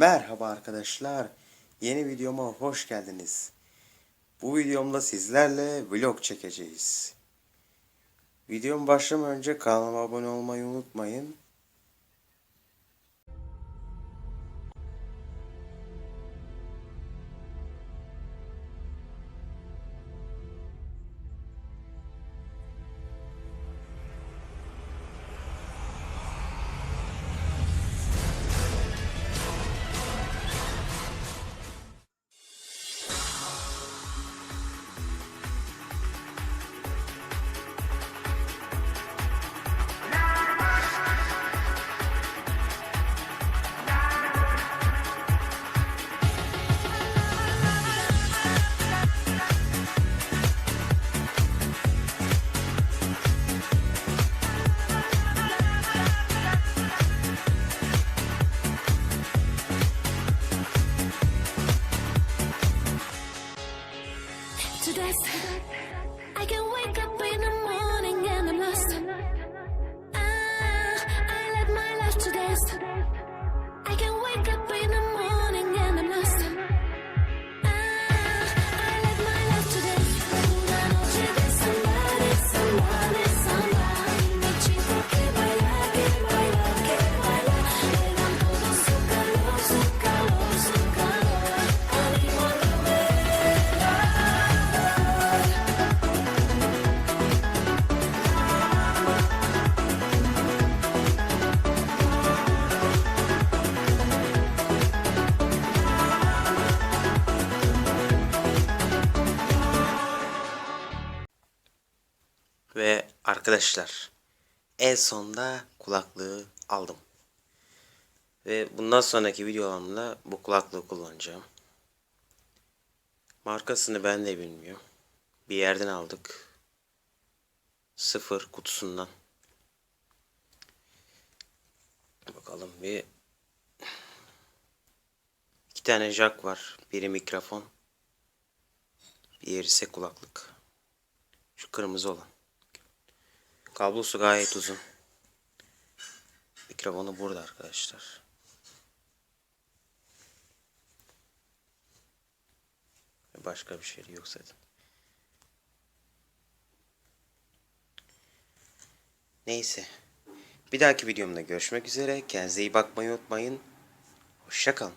Merhaba arkadaşlar. Yeni videoma hoş geldiniz. Bu videomda sizlerle vlog çekeceğiz. Videom başlamadan önce kanalıma abone olmayı unutmayın. Dust. I can wake up in the morning and I'm lost. Ah, I let my life to dust. Arkadaşlar en sonda kulaklığı aldım. Ve bundan sonraki videolarımda bu kulaklığı kullanacağım. Markasını ben de bilmiyorum. Bir yerden aldık. Sıfır kutusundan. Bakalım bir iki tane jack var. Biri mikrofon. Diğeri ise kulaklık. Şu kırmızı olan. Kablosu gayet uzun. Mikrofonu burada arkadaşlar. Başka bir şey yok zaten. Neyse. Bir dahaki videomda görüşmek üzere. Kendinize iyi bakmayı unutmayın. Hoşçakalın.